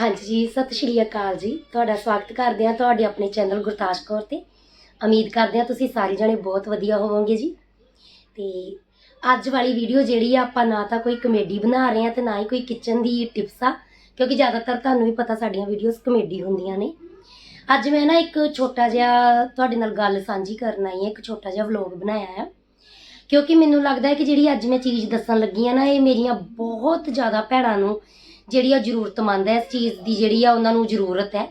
ਹਾਂਜੀ ਜੀ, ਸਤਿ ਸ਼੍ਰੀ ਅਕਾਲ ਜੀ। ਤੁਹਾਡਾ ਸਵਾਗਤ ਕਰਦੇ ਹਾਂ ਤੁਹਾਡੇ ਆਪਣੇ ਚੈਨਲ ਗੁਰਤਾਜ ਕੌਰ ਤੇ। ਉਮੀਦ ਕਰਦੇ ਹਾਂ ਤੁਸੀਂ ਸਾਰੇ ਜਣੇ ਬਹੁਤ ਵਧੀਆ ਹੋਵੋਗੇ ਜੀ। ਤੇ ਅੱਜ ਵਾਲੀ ਵੀਡੀਓ ਜਿਹੜੀ ਆ, ਆਪਾਂ ਨਾ ਤਾਂ ਕੋਈ ਕਮੇਡੀ ਬਣਾ ਰਹੇ ਹਾਂ ਤੇ ਨਾ ਹੀ ਕੋਈ ਕਿਚਨ ਦੀ ਟਿਪਸ ਆ, ਕਿਉਂਕਿ ਜ਼ਿਆਦਾਤਰ ਤੁਹਾਨੂੰ ਵੀ ਪਤਾ ਸਾਡੀਆਂ ਵੀਡੀਓਜ਼ ਕਮੇਡੀ ਹੁੰਦੀਆਂ ਨੇ। ਅੱਜ ਮੈਂ ਨਾ ਇੱਕ ਛੋਟਾ ਜਿਹਾ ਤੁਹਾਡੇ ਨਾਲ ਗੱਲ ਸਾਂਝੀ ਕਰਨ ਆਈ ਹਾਂ, ਇੱਕ ਛੋਟਾ ਜਿਹਾ ਵਲੌਗ ਬਣਾਇਆ ਆ। ਕਿਉਂਕਿ ਮੈਨੂੰ ਲੱਗਦਾ ਹੈ ਕਿ ਜਿਹੜੀ ਅੱਜ ਮੈਂ ਚੀਜ਼ ਦੱਸਣ ਲੱਗੀ ਆ ਨਾ, ਇਹ ਮੇਰੀਆਂ ਬਹੁਤ ਜ਼ਿਆਦਾ ਭੈਣਾਂ ਨੂੰ ਜਿਹੜੀ ਆ ਜ਼ਰੂਰਤਮੰਦ ਹੈ, ਇਸ ਚੀਜ਼ ਦੀ ਜਿਹੜੀ ਆ ਉਹਨਾਂ ਨੂੰ ਜ਼ਰੂਰਤ ਹੈ,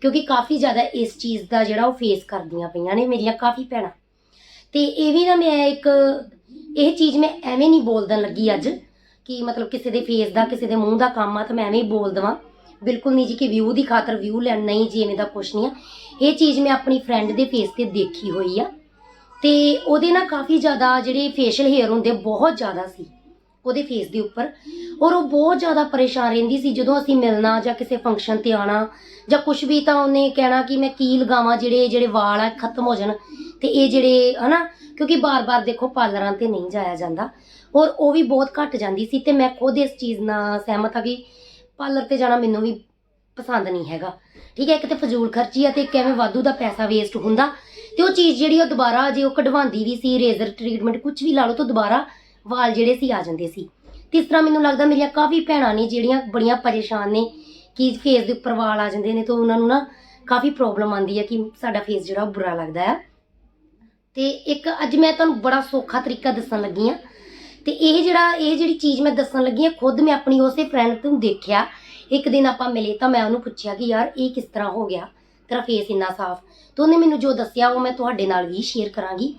ਕਿਉਂਕਿ ਕਾਫੀ ਜ਼ਿਆਦਾ ਇਸ ਚੀਜ਼ ਦਾ ਜਿਹੜਾ ਉਹ ਫੇਸ ਕਰਦੀਆਂ ਪਈਆਂ ਨੇ ਮੇਰੀਆਂ ਕਾਫੀ ਭੈਣਾਂ। ਤੇ ਇਹ ਵੀ ਨਾ ਮੈਂ ਇੱਕ, ਇਹ ਚੀਜ਼ ਮੈਂ ਐਵੇਂ ਨਹੀਂ ਬੋਲਦਣ ਲੱਗੀ ਅੱਜ ਕਿ ਮਤਲਬ ਕਿਸੇ ਦੇ ਫੇਸ ਦਾ, ਕਿਸੇ ਦੇ ਮੂੰਹ ਦਾ ਕੰਮ ਆ ਤਾਂ ਮੈਂ ਐਵੇਂ ਹੀ ਬੋਲ ਦਵਾਂ। ਬਿਲਕੁਲ ਨਹੀਂ ਜੀ ਕਿ ਵਿਊ ਦੀ ਖਾਤਰ ਵਿਊ ਲੈਣ, ਨਹੀਂ ਜੀ ਐਵੇਂ ਦਾ ਕੁਛ ਨਹੀਂ ਆ। ਇਹ ਚੀਜ਼ ਮੈਂ ਆਪਣੀ ਫਰੈਂਡ ਦੇ ਫੇਸ ਤੇ ਦੇਖੀ ਹੋਈ ਆ। ਤੇ ਉਹਦੇ ਨਾਲ ਕਾਫੀ ਜ਼ਿਆਦਾ ਜਿਹੜੇ ਫੇਸ਼ੀਅਲ ਹੇਅਰ ਹੁੰਦੇ ਬਹੁਤ ਜ਼ਿਆਦਾ ਸੀ। ਉਹਦੇ ਫੇਸ ਦੇ ਉੱਪਰ। ਔਰ ਉਹ ਬਹੁਤ ਜ਼ਿਆਦਾ ਪਰੇਸ਼ਾਨ ਰਹਿੰਦੀ ਸੀ ਜਦੋਂ ਅਸੀਂ ਮਿਲਣਾ ਜਾਂ ਕਿਸੇ ਫੰਕਸ਼ਨ ਤੇ ਆਣਾ ਜਾਂ ਕੁਝ ਵੀ ਤਾਂ ਉਹਨੇ ਕਹਿਣਾ ਕਿ ਮੈਂ ਕੀ ਲਗਾਵਾਂ, ਜਿਹੜੇ ਜਿਹੜੇ ਵਾਲ ਆ, ਖਤਮ ਹੋ ਜਾਣ। ਤੇ ਇਹ ਜਿਹੜੇ, ਹਨਾ, ਕਿਉਂਕਿ ਬਾਰ-ਬਾਰ ਦੇਖੋ ਪਾਰਲਰਾਂ ਤੇ ਨਹੀਂ ਜਾਇਆ ਜਾਂਦਾ। ਔਰ ਉਹ ਵੀ ਬਹੁਤ ਘਟ ਜਾਂਦੀ ਸੀ ਤੇ ਮੈਂ ਖੁਦ ਇਸ ਚੀਜ਼ ਨਾਲ ਸਹਿਮਤ ਆ ਕਿ ਪਾਰਲਰ ਤੇ ਜਾਣਾ ਮੈਨੂੰ ਵੀ ਪਸੰਦ ਨਹੀਂ ਹੈਗਾ। ਠੀਕ ਹੈ, ਇੱਕ ਤੇ ਫਜ਼ੂਲ ਖਰਚੀ ਆ ਤੇ ਇੱਕ ਐਵੇਂ ਵਾਧੂ ਦਾ ਪੈਸਾ ਵੇਸਟ ਹੁੰਦਾ। ਤੇ ਉਹ ਚੀਜ਼ ਜਿਹੜੀ ਉਹ ਦੁਬਾਰਾ ਜੇ ਉਹ ਕਢਵਾਉਂਦੀ ਵੀ ਸੀ ਰੇਜ਼ਰ ਟ੍ਰੀਟਮੈਂਟ ਕੁਝ ਵੀ ਲਾ ਲਓ ਤਾਂ ਦੁਬਾਰਾ ਵਾਲ ਜਿਹੜੇ ਸੀ ਆ ਜਾਂਦੇ ਸੀ। ਤੇ ਇਸ ਤਰ੍ਹਾਂ ਮੈਨੂੰ ਲੱਗਦਾ ਮੇਰੀਆਂ ਕਾਫੀ ਭੈਣਾਂ ਨੇ ਜਿਹੜੀਆਂ ਬੜੀਆਂ ਪਰੇਸ਼ਾਨ ਨੇ ਕਿ ਫੇਸ ਦੇ ਉੱਪਰ ਵਾਲ ਆ ਜਾਂਦੇ ਨੇ ਤਾਂ ਉਹਨਾਂ ਨੂੰ ਨਾ ਕਾਫੀ ਪ੍ਰੋਬਲਮ ਆਉਂਦੀ ਹੈ ਕਿ ਸਾਡਾ ਫੇਸ ਜਿਹੜਾ ਉਹ ਬੁਰਾ ਲੱਗਦਾ ਹੈ। ਤੇ ਇੱਕ ਅੱਜ ਮੈਂ ਤੁਹਾਨੂੰ ਬੜਾ ਸੌਖਾ ਤਰੀਕਾ ਦੱਸਣ ਲੱਗੀ ਆ ਤੇ ਇਹ ਜਿਹੜਾ, ਇਹ ਜਿਹੜੀ ਚੀਜ਼ ਮੈਂ ਦੱਸਣ ਲੱਗੀ ਆ ਖੁਦ ਮੈਂ ਆਪਣੀ ਉਸੇ ਫਰੈਂਡ ਤੋਂ ਦੇਖਿਆ। ਇੱਕ ਦਿਨ ਆਪਾਂ ਮਿਲੇ ਤਾਂ ਮੈਂ ਉਹਨੂੰ ਪੁੱਛਿਆ ਕਿ ਯਾਰ ਇਹ ਕਿਸ ਤਰ੍ਹਾਂ ਹੋ ਗਿਆ? ਤੇਰਾ ਫੇਸ ਇੰਨਾ ਸਾਫ਼। ਤਾਂ ਉਹਨੇ ਮੈਨੂੰ ਜੋ ਦੱਸਿਆ ਉਹ ਮੈਂ ਤੁਹਾਡੇ ਨਾਲ ਵੀ ਸ਼ੇਅਰ ਕਰਾਂਗੀ।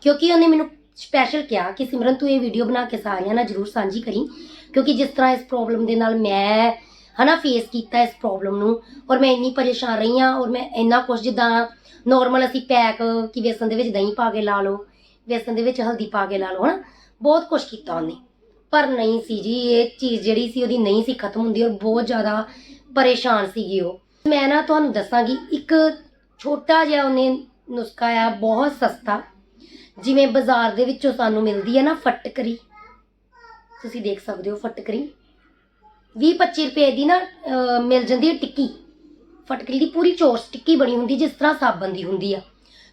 ਕਿਉਂਕਿ ਉਹਨੇ ਮੈਨੂੰ ਸਪੈਸ਼ਲ ਕਿਹਾ ਕਿ ਸਿਮਰਨ ਤੂੰ ਇਹ ਵੀਡੀਓ ਬਣਾ ਕੇ ਸਾਰਿਆਂ ਨਾਲ ਜਰੂਰ ਸਾਂਝੀ ਕਰੀ, ਕਿਉਂਕਿ ਜਿਸ ਤਰ੍ਹਾਂ ਇਸ ਪ੍ਰੋਬਲਮ ਦੇ ਨਾਲ ਮੈਂ, ਹਨਾ ਫੇਸ ਕੀਤਾ ਇਸ ਪ੍ਰੋਬਲਮ ਨੂੰ ਔਰ ਮੈਂ ਇੰਨੀ ਪਰੇਸ਼ਾਨ ਰਹੀ ਹਾਂ ਔਰ ਮੈਂ ਇੰਨਾ ਕੁਝ ਜਿੱਦਾਂ ਨਾਰਮਲ ਅਸੀਂ ਪੈਕ ਕਿ ਵੇਸਣ ਦੇ ਵਿੱਚ ਦਹੀਂ ਪਾ ਕੇ ਲਾ ਲਓ, ਵੇਸਣ ਦੇ ਵਿੱਚ ਹਲਦੀ ਪਾ ਕੇ ਲਾ ਲਓ, ਹਨਾ, ਬਹੁਤ ਕੁਝ ਕੀਤਾ ਉਹਨੇ। ਪਰ ਨਹੀਂ ਸੀ ਜੀ, ਇਹ ਚੀਜ਼ ਜਿਹੜੀ ਸੀ ਉਹਦੀ ਨਹੀਂ ਸੀ ਖਤਮ ਹੁੰਦੀ ਔਰ ਬਹੁਤ ਜ਼ਿਆਦਾ ਪਰੇਸ਼ਾਨ ਸੀਗੀ ਉਹ। ਮੈਂ ਨਾ ਤੁਹਾਨੂੰ ਦੱਸਾਂਗੀ, ਇੱਕ ਛੋਟਾ ਜਿਹਾ ਉਹਨੇ ਨੁਸਖਾ ਆ, ਬਹੁਤ ਸਸਤਾ ਜਿਵੇਂ ਬਾਜ਼ਾਰ ਦੇ ਵਿੱਚੋਂ ਸਾਨੂੰ ਮਿਲਦੀ ਹੈ ਨਾ ਫਟਕਰੀ। ਤੁਸੀਂ ਦੇਖ ਸਕਦੇ ਹੋ ਫਟਕਰੀ। 20-25 ਰੁਪਏ ਦੀ ਨਾ ਮਿਲ ਜਾਂਦੀ ਹੈ ਟਿੱਕੀ। ਫਟਕਰੀ ਦੀ ਪੂਰੀ ਚੋਰਸ ਟਿੱਕੀ ਬਣੀ ਹੁੰਦੀ, ਜਿਸ ਤਰ੍ਹਾਂ ਸਾਬਣ ਦੀ ਹੁੰਦੀ ਆ।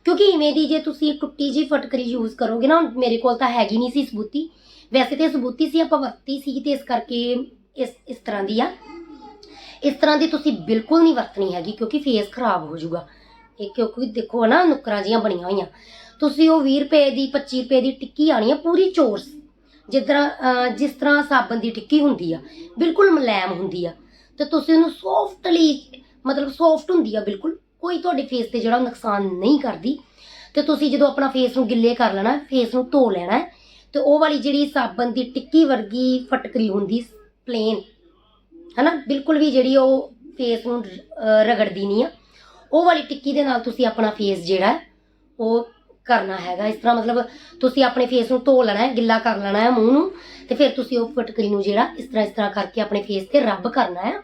ਕਿਉਂਕਿ ਇਵੇਂ ਦੀ ਜੇ ਤੁਸੀਂ ਟੁੱਟੀ ਜੀ ਫਟਕਰੀ ਯੂਜ਼ ਕਰੋਗੇ ਨਾ, ਮੇਰੇ ਕੋਲ ਤਾਂ ਹੈਗੀ ਨਹੀਂ ਸੀ ਸਬੂਤੀ। ਵੈਸੇ ਤੇ ਸਬੂਤੀ ਸੀ, ਆਪਾਂ ਵਰਤੀ ਸੀ ਤੇ ਇਸ ਕਰਕੇ ਇਸ ਇਸ ਤਰ੍ਹਾਂ ਦੀ ਆ। ਇਸ ਤਰ੍ਹਾਂ ਦੀ ਤੁਸੀਂ ਬਿਲਕੁਲ ਨਹੀਂ ਵਰਤਣੀ ਹੈਗੀ, ਕਿਉਂਕਿ ਫੇਸ ਖਰਾਬ ਹੋ ਜਾਊਗਾ। ਇਹ ਕਿਉਂਕਿ ਦੇਖੋ ਨਾ ਨੁਕਰਾਂ ਜੀਆਂ ਬਣੀਆਂ ਹੋਈਆਂ। ਤੁਸੀਂ ਉਹ 20 ਰੁਪਏ ਦੀ 25 ਰੁਪਏ ਦੀ ਟਿੱਕੀ ਆਣੀ ਆ ਪੂਰੀ ਚੋਰਸ ਜਿੱਦਾਂ ਜਿਸ ਤਰ੍ਹਾਂ ਸਾਬਣ ਦੀ ਟਿੱਕੀ ਹੁੰਦੀ ਆ ਬਿਲਕੁਲ ਮਲੈਮ ਹੁੰਦੀ ਆ। ਤੇ ਤੁਸੀਂ ਉਹਨੂੰ ਸੌਫਟਲੀ ਮਤਲਬ ਸੌਫਟ ਹੁੰਦੀ ਆ ਬਿਲਕੁਲ ਕੋਈ ਤੁਹਾਡੇ ਫੇਸ ਤੇ ਜਿਹੜਾ ਨੁਕਸਾਨ ਨਹੀਂ ਕਰਦੀ। ਤੇ ਤੁਸੀਂ ਜਦੋਂ ਆਪਣਾ ਫੇਸ ਨੂੰ ਗਿੱਲੇ ਕਰ ਲੈਣਾ ਫੇਸ ਨੂੰ ਧੋ ਲੈਣਾ ਹੈ, ਤੇ ਉਹ ਵਾਲੀ ਜਿਹੜੀ ਸਾਬਣ ਦੀ ਟਿੱਕੀ ਵਰਗੀ ਫਟਕਰੀ ਹੁੰਦੀ ਪਲੇਨ ਹਨਾ? ਬਿਲਕੁਲ ਵੀ ਜਿਹੜੀ ਉਹ ਫੇਸ ਨੂੰ ਰਗੜਦੀ ਨਹੀਂ ਆ। ਉਹ ਵਾਲੀ ਟਿੱਕੀ ਦੇ ਨਾਲ ਤੁਸੀਂ ਆਪਣਾ ਫੇਸ ਜਿਹੜਾ ਉਹ ਕਰਨਾ ਹੈਗਾ। ਇਸ ਤਰ੍ਹਾਂ ਮਤਲਬ ਤੁਸੀਂ ਆਪਣੇ ਫੇਸ ਨੂੰ ਧੋ ਲੈਣਾ ਹੈ, ਗਿੱਲਾ ਕਰ ਲੈਣਾ ਹੈ ਮੂੰਹ ਨੂੰ, ਤੇ ਫਿਰ ਤੁਸੀਂ ਉਹ ਫਟਕਰੀ ਨੂੰ ਜਿਹੜਾ ਇਸ ਤਰ੍ਹਾਂ ਇਸ ਤਰ੍ਹਾਂ ਕਰਕੇ ਆਪਣੇ ਫੇਸ ਤੇ ਰੱਬ ਕਰਨਾ ਹੈ।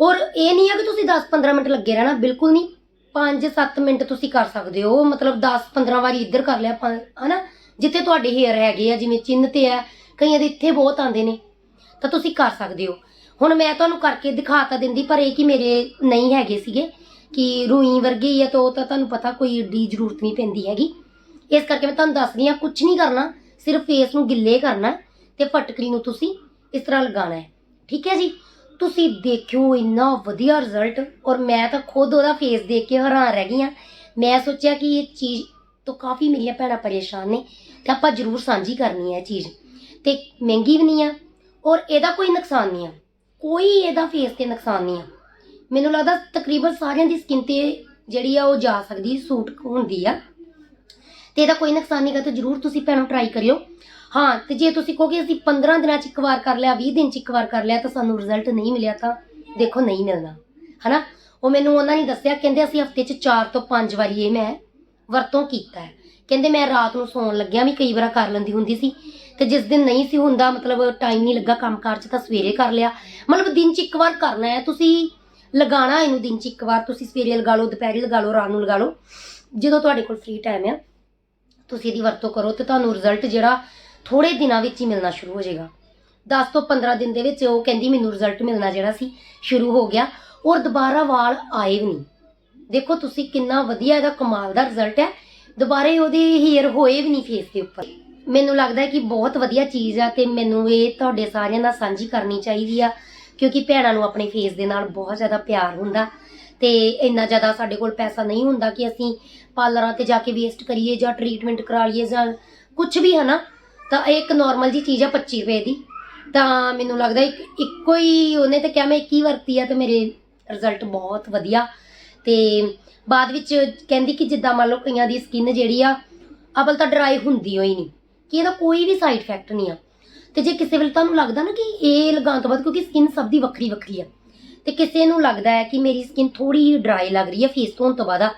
ਔਰ ਇਹ ਨਹੀਂ ਹੈ ਕਿ ਤੁਸੀਂ 10-15 ਮਿੰਟ ਲੱਗੇ ਰਹਿਣਾ, ਬਿਲਕੁਲ ਨਹੀਂ। 5-7 ਮਿੰਟ ਤੁਸੀਂ ਕਰ ਸਕਦੇ ਹੋ। ਮਤਲਬ 10-15 ਵਾਰੀ ਇੱਧਰ ਕਰ ਲਿਆ ਪੰ- ਹਨਾ? ਜਿੱਥੇ ਤੁਹਾਡੇ ਹੇਅਰ ਹੈਗੇ ਆ, ਜਿਵੇਂ ਚਿੰਨ ਤੇ ਆ ਕਈਆਂ ਦੇ ਇੱਥੇ ਬਹੁਤ ਆਉਂਦੇ ਨੇ, ਤਾਂ ਤੁਸੀਂ ਕਰ ਸਕਦੇ ਹੋ। ਹੁਣ ਮੈਂ ਤੁਹਾਨੂੰ ਕਰਕੇ ਦਿਖਾ ਤਾਂ ਦਿੰਦੀ, ਪਰ ਇਹ ਕਿ ਮੇਰੇ ਨਹੀਂ ਹੈਗੇ ਸੀਗੇ। ਕਿ ਰੂਈ ਵਰਗੇ ਹੀ ਆ ਤਾਂ ਉਹ ਤਾਂ ਤੁਹਾਨੂੰ ਪਤਾ ਕੋਈ ਏਡੀ ਜ਼ਰੂਰਤ ਨਹੀਂ ਪੈਂਦੀ ਹੈਗੀ। ਇਸ ਕਰਕੇ ਮੈਂ ਤੁਹਾਨੂੰ ਦੱਸਦੀ ਹਾਂ ਕੁਝ ਨਹੀਂ ਕਰਨਾ, ਸਿਰਫ ਫੇਸ ਨੂੰ ਗਿੱਲੇ ਕਰਨਾ ਹੈ ਤੇ ਫਟਕਰੀ ਨੂੰ ਤੁਸੀਂ ਇਸ ਤਰ੍ਹਾਂ ਲਗਾਉਣਾ ਹੈ। ਠੀਕ ਹੈ ਜੀ? ਤੁਸੀਂ ਦੇਖਿਓ ਇੰਨਾ ਵਧੀਆ ਰਿਜ਼ਲਟ ਔਰ ਮੈਂ ਤਾਂ ਖੁਦ ਉਹਦਾ ਫੇਸ ਦੇਖ ਕੇ ਹੈਰਾਨ ਰਹਿ ਗਈ ਹਾਂ। ਮੈਂ ਸੋਚਿਆ ਕਿ ਇਹ ਚੀਜ਼ ਤੋਂ ਕਾਫੀ ਮੇਰੀਆਂ ਭੈਣਾਂ ਪਰੇਸ਼ਾਨ ਨੇ ਤੇ ਆਪਾਂ ਜ਼ਰੂਰ ਸਾਂਝੀ ਕਰਨੀ ਹੈ ਇਹ ਚੀਜ਼। ਤੇ ਮਹਿੰਗੀ ਵੀ ਨਹੀਂ ਆ ਔਰ ਇਹਦਾ ਕੋਈ ਨੁਕਸਾਨ ਨਹੀਂ ਆ। ਕੋਈ ਇਹਦਾ ਫੇਸ ਤੇ ਨੁਕਸਾਨ ਨਹੀਂ ਆ। ਮੈਨੂੰ ਲੱਗਦਾ ਤਕਰੀਬਨ ਸਾਰਿਆਂ ਦੀ ਸਕਿਨ ਤੇ ਜਿਹੜੀ ਆ ਉਹ ਜਾ ਸਕਦੀ ਸੂਟ ਹੁੰਦੀ ਆ। ਤੇ ਇਹਦਾ ਕੋਈ ਨੁਕਸਾਨ ਨਹੀਂਗਾ ਤਾਂ ਜਰੂਰ ਤੁਸੀਂ ਭੈਣੋ ਟਰਾਈ ਕਰਿਓ। ਹਾਂ, ਤੇ ਜੇ ਤੁਸੀਂ ਕਹੋਗੇ ਅਸੀਂ 15 ਦਿਨਾਂ ਚ ਇੱਕ ਵਾਰ ਕਰ ਲਿਆ 20 ਦਿਨ ਚ ਇੱਕ ਵਾਰ ਕਰ ਲਿਆ, ਤਾਂ ਸਾਨੂੰ ਰਿਜ਼ਲਟ ਨਹੀਂ ਮਿਲਿਆ, ਤਾਂ ਦੇਖੋ ਨਹੀਂ ਮਿਲਣਾ। ਹਨਾ? ਉਹ ਮੈਨੂੰ ਉਹਨਾਂ ਨੇ ਦੱਸਿਆ, ਕਹਿੰਦੇ ਅਸੀਂ ਹਫ਼ਤੇ ਚ 4 ਤੋਂ 5 ਵਾਰੀ ਇਹ ਮੈਂ ਵਰਤੋਂ ਕੀਤਾ ਹੈ। ਕਹਿੰਦੇ ਮੈਂ ਰਾਤ ਨੂੰ ਸੌਣ ਲੱਗਿਆ ਵੀ ਕਈ ਵਾਰ ਕਰ ਲੈਂਦੀ ਹੁੰਦੀ ਸੀ। ਤੇ ਜਿਸ ਦਿਨ ਨਹੀਂ ਸੀ ਹੁੰਦਾ, ਮਤਲਬ ਟਾਈਮ ਨਹੀਂ ਲੱਗਾ ਕੰਮਕਾਰ ਚ, ਤਾਂ ਸਵੇਰੇ ਕਰ ਲਿਆ। ਮਤਲਬ ਦਿਨ ਚ ਇੱਕ ਵਾਰ ਕਰਨਾ ਹੈ, ਤੁਸੀਂ ਲਗਾਣਾ ਇਹਨੂੰ ਦਿਨ ਚ ਇੱਕ ਵਾਰ, ਤੁਸੀਂ ਸਵੇਰੇ ਲਗਾ ਲਓ, ਦੁਪਹਿਰੇ ਲਗਾ ਲਓ, ਰਾਤ ਨੂੰ ਲਗਾ ਲਓ। ਜਦੋਂ ਤੁਹਾਡੇ ਕੋਲ ਫ੍ਰੀ ਟਾਈਮ ਆ, ਤੁਸੀਂ ਇਹਦੀ ਵਰਤੋਂ ਕਰੋ ਤੇ ਤੁਹਾਨੂੰ ਰਿਜ਼ਲਟ ਜਿਹੜਾ ਥੋੜੇ ਦਿਨਾਂ ਵਿੱਚ ਹੀ ਮਿਲਣਾ ਸ਼ੁਰੂ ਹੋ ਜਾਏਗਾ। 10 ਤੋਂ 15 ਦਿਨ ਦੇ ਵਿੱਚ ਉਹ ਕਹਿੰਦੀ ਮੈਨੂੰ ਰਿਜ਼ਲਟ ਮਿਲਣਾ ਜਿਹੜਾ ਸੀ, ਸ਼ੁਰੂ ਹੋ ਗਿਆ। ਔਰ ਦੁਬਾਰਾ ਵਾਲ ਆਏ ਵੀ ਨਹੀਂ। ਦੇਖੋ ਤੁਸੀਂ ਕਿੰਨਾ ਵਧੀਆ ਇਹਦਾ ਕਮਾਲ ਦਾ ਰਿਜ਼ਲਟ ਹੈ। ਦੁਬਾਰੇ ਉਹਦੇ ਹੇਅਰ ਹੋਏ ਵੀ ਨਹੀਂ ਫੇਸ ਦੇ ਉੱਪਰ। ਮੈਨੂੰ ਲੱਗਦਾ ਹੈ ਕਿ ਬਹੁਤ ਵਧੀਆ ਚੀਜ਼ ਆ ਤੇ ਮੈਨੂੰ ਇਹ ਤੁਹਾਡੇ ਸਾਰਿਆਂ ਨਾਲ ਸਾਂਝੀ ਕਰਨੀ ਚਾਹੀਦੀ ਆ। ਕਿਉਂਕਿ ਭੈਣਾਂ ਨੂੰ ਆਪਣੇ ਫੇਸ ਦੇ ਨਾਲ ਬਹੁਤ ਜ਼ਿਆਦਾ ਪਿਆਰ ਹੁੰਦਾ ਤੇ ਇੰਨਾ ਜ਼ਿਆਦਾ ਸਾਡੇ ਕੋਲ ਪੈਸਾ ਨਹੀਂ ਹੁੰਦਾ ਕਿ ਅਸੀਂ ਪਾਰਲਰਾਂ ਤੇ ਜਾ ਕੇ ਵੇਸਟ ਕਰੀਏ ਜਾਂ ਟ੍ਰੀਟਮੈਂਟ ਕਰਾ ਲਈਏ ਜਾਂ ਕੁਝ ਵੀ, ਹਨਾ? ਤਾਂ ਇਹ ਇੱਕ ਨਾਰਮਲ ਜੀ ਚੀਜ਼ ਆ 25 ਰੁਪਏ ਦੀ। ਤਾਂ ਮੈਨੂੰ ਲੱਗਦਾ ਇੱਕ, ਇੱਕੋ ਹੀ ਉਹਨੇ ਤਾਂ ਕਿਹਾ ਮੈਂ ਇੱਕ ਹੀ ਵਰਤੀ ਆ ਤੇ ਮੇਰੇ ਰਿਜ਼ਲਟ ਬਹੁਤ ਵਧੀਆ। ਤੇ ਬਾਅਦ ਵਿੱਚ ਕਹਿੰਦੀ ਕਿ ਜਿੱਦਾਂ ਮੰਨ ਲਓ ਕਈਆਂ ਦੀ ਸਕਿਨ ਜਿਹੜੀ ਆ ਅਵਲ ਤਾਂ ਡਰਾਈ ਹੁੰਦੀ ਹੋਈ ਨਹੀਂ ਕਿ ਇਹਦਾ ਕੋਈ ਵੀ ਸਾਈਡ ਇਫੈਕਟ ਨਹੀਂ ਆ। ਤੇ ਜੇ ਕਿਸੇ ਵੇਲੇ ਤੁਹਾਨੂੰ ਲੱਗਦਾ ਨਾ ਕਿ ਇਹ ਲਗਾਉਣ ਤੋਂ ਬਾਅਦ, ਕਿਉਂਕਿ ਸਕਿਨ ਸਭ ਦੀ ਵੱਖਰੀ ਵੱਖਰੀ ਆ, ਤੇ ਕਿਸੇ ਨੂੰ ਲੱਗਦਾ ਹੈ ਕਿ ਮੇਰੀ ਸਕਿਨ ਥੋੜੀ ਡਰਾਈ ਲੱਗ ਰਹੀ ਹੈ ਫੇਸ ਧੋਣ ਤੋਂ ਬਾਅਦ ਆ,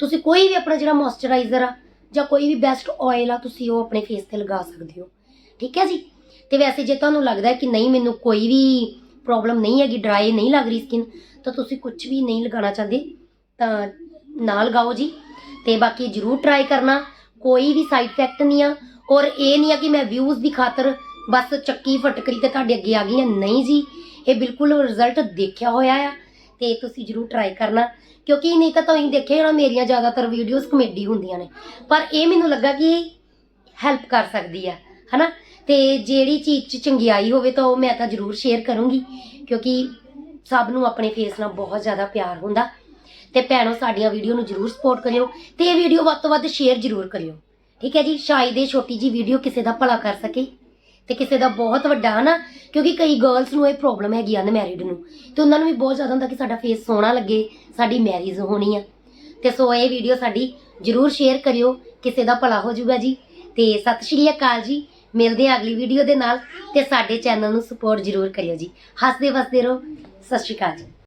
ਤੁਸੀਂ ਕੋਈ ਵੀ ਆਪਣਾ ਜਿਹੜਾ ਮੋਇਸਚਰਾਈਜ਼ਰ ਆ ਜਾਂ ਕੋਈ ਵੀ ਬੈਸਟ ਆਇਲ ਆ, ਤੁਸੀਂ ਉਹ ਆਪਣੇ ਫੇਸ ਤੇ ਲਗਾ ਸਕਦੇ ਹੋ। ਠੀਕ ਹੈ ਜੀ? ਤੇ ਵੈਸੇ ਜੇ ਤੁਹਾਨੂੰ ਲੱਗਦਾ ਹੈ ਕਿ ਨਹੀਂ, ਮੈਨੂੰ ਕੋਈ ਵੀ ਪ੍ਰੋਬਲਮ ਨਹੀਂ ਹੈਗੀ ਡਰਾਈ ਨਹੀਂ ਲੱਗ ਰਹੀ ਸਕਿਨ ਤਾਂ ਤੁਸੀਂ ਕੁਝ ਵੀ ਨਹੀਂ ਲਗਾਉਣਾ ਚਾਹੁੰਦੇ, ਤਾਂ ਨਾ ਲਗਾਓ ਜੀ। ਤੇ ਬਾਕੀ ਜਰੂਰ ਟਰਾਈ ਕਰਨਾ, ਕੋਈ ਵੀ ਸਾਈਡ ਇਫੈਕਟ ਨਹੀਂ ਆ, ਔਰ ਇਹ ਨਹੀਂ ਆ ਕਿ ਮੈਂ ਵਿਊਜ਼ ਦੀ ਖਾਤਰ ਬਸ ਚੱਕੀ ਫਟਕਰੀ ਤੇ ਤੁਹਾਡੇ ਅੱਗੇ ਆ ਗਈ ਹੈ ਨਹੀਂ ਜੀ। ਇਹ ਬਿਲਕੁਲ ਰਿਜ਼ਲਟ ਦੇਖਿਆ ਹੋਇਆ ਆ ਤੇ ਤੁਸੀਂ ਜਰੂਰ ਟਰਾਈ ਕਰਨਾ, ਕਿਉਂਕਿ ਨਹੀਂ ਤਾਂ ਤੁਸੀਂ ਦੇਖਿਆ ਹੋਣਾ ਮੇਰੀਆਂ ਜ਼ਿਆਦਾਤਰ ਵੀਡੀਓਜ਼ ਕਮੇਡੀ ਹੁੰਦੀਆਂ ਨੇ। ਪਰ ਇਹ ਮੈਨੂੰ ਲੱਗਾ ਕਿ ਹੈਲਪ ਕਰ ਸਕਦੀ ਆ, ਹਨਾ? ਤੇ ਜਿਹੜੀ ਚੀਜ਼ 'ਚ ਚੰਗਿਆਈ ਹੋਵੇ ਤਾਂ ਉਹ ਮੈਂ ਤਾਂ ਜਰੂਰ ਸ਼ੇਅਰ ਕਰੂੰਗੀ, ਕਿਉਂਕਿ ਸਭ ਨੂੰ ਆਪਣੇ ਫੇਸ ਨਾਲ ਬਹੁਤ ਜ਼ਿਆਦਾ ਪਿਆਰ ਹੁੰਦਾ। ਤੇ ਭੈਣੋ, ਸਾਡੀਆਂ ਵੀਡੀਓ ਨੂੰ ਜਰੂਰ ਸਪੋਰਟ ਕਰਿਓ ਤੇ ਇਹ ਵੀਡੀਓ ਵੱਧ ਤੋਂ ਵੱਧ ਸ਼ੇਅਰ ਜਰੂਰ ਕਰਿਓ। ਠੀਕ ਹੈ ਜੀ? ਸ਼ਾਇਦ ਇਹ ਛੋਟੀ ਜੀ ਵੀਡੀਓ ਕਿਸੇ ਦਾ ਭਲਾ ਕਰ ਸਕੇ। ਤੇ ਕਿਸੇ ਦਾ ਬਹੁਤ ਵੱਡਾ ਹਨਾ, ਕਿਉਂਕਿ ਕਈ ਗਰਲਸ ਨੂੰ ਇਹ ਪ੍ਰੋਬਲਮ ਹੈਗੀ ਅਨਮੈਰਿਡ ਨੂੰ। ਤੇ ਉਹਨਾਂ ਨੂੰ ਵੀ ਬਹੁਤ ਜ਼ਿਆਦਾ ਹੁੰਦਾ ਕਿ ਸਾਡਾ ਫੇਸ ਸੋਹਣਾ ਲੱਗੇ, ਸਾਡੀ ਮੈਰਿਜ ਹੋਣੀ ਆ। ਤੇ ਸੋ ਇਹ ਵੀਡੀਓ ਸਾਡੀ ਜਰੂਰ ਸ਼ੇਅਰ ਕਰਿਓ, ਕਿਸੇ ਦਾ ਭਲਾ ਹੋ ਜਾਊਗਾ ਜੀ। ਤੇ ਸਤਿ ਸ਼੍ਰੀ ਅਕਾਲ ਜੀ, ਮਿਲਦੇ ਆ ਅਗਲੀ ਵੀਡੀਓ ਦੇ ਨਾਲ, ਤੇ ਸਾਡੇ ਚੈਨਲ ਨੂੰ ਸਪੋਰਟ ਜਰੂਰ ਕਰਿਓ ਜੀ। ਹੱਸਦੇ ਵਸਦੇ ਰਹੋ, ਸਤਿ ਸ਼੍ਰੀ ਅਕਾਲ ਜੀ।